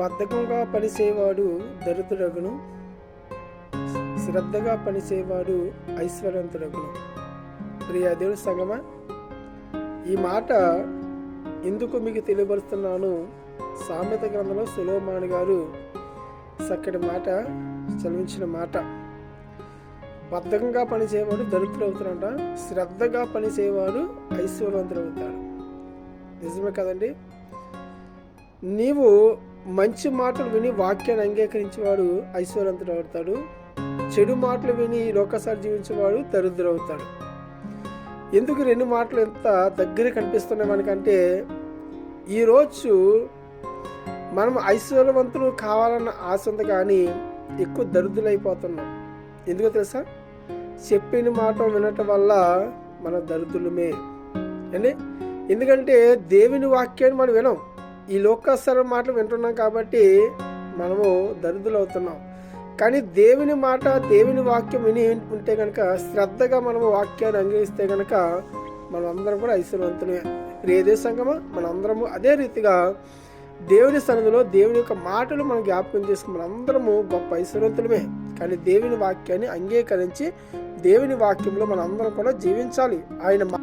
బద్ధకంగా పనిచేవాడు దరిద్రగును శ్రద్ధగా పనిచేవాడు ఐశ్వర్యంతుడగును. ప్రియాదేవుడు దేవుని సంగమా ఈ మాట ఎందుకు మీకు తెలియపరుస్తున్నాను. సామెత గ్రంథంలో సులోమాన్ గారు చక్కటి మాట చదివించిన మాట. బద్ధకంగా పనిచేయవాడు దరిద్రుడు అవుతాడంట శ్రద్ధగా పనిచేయవాడు ఐశ్వర్యవంతుడు అవుతాడు నిజమే కదండి? నీవు మంచి మాటలు విని వాక్యాన్ని అంగీకరించేవాడు ఐశ్వర్యవంతుడు అవుతాడు. చెడు మాటలు విని లోకసారి జీవించేవాడు దరిద్రుడు అవుతాడు. ఎందుకు రెండు మాటలు ఎంత దగ్గర కనిపిస్తున్నాయి మనకంటే ఈరోజు మనం ఐశ్వర్యవంతులు కావాలన్న ఆశ ఉంది కానీ ఎక్కువ దరిద్రులైపోతున్నాం. ఎందుకో తెలుసా? చెప్పిన మాట వినటం వల్ల మన దరిద్రులమే. అండి? ఎందుకంటే దేవుని వాక్యాన్ని మనం వినం ఈ లోకస్తర మాటలు వింటున్నాం కాబట్టి మనము దరిద్రులు అవుతున్నాం. కానీ దేవుని మాట దేవుని వాక్యం విని ఉంటే కనుక శ్రద్ధగా మనము వాక్యాన్ని అంగీకరిస్తే కనుక మనమందరం కూడా ఐశ్వర్యవంతులే రేదే సంగమా మనందరము అదే రీతిగా దేవుని సన్నిధిలో దేవుని యొక్క మాటలు మనం జ్ఞాపకం చేసుకుని మనందరము గొప్ప ఐశ్వర్యవంతులమే. కానీ దేవుని వాక్యాన్ని అంగీకరించి దేవుని వాక్యంలో మనందరం కూడా జీవించాలి. ఆయన మా-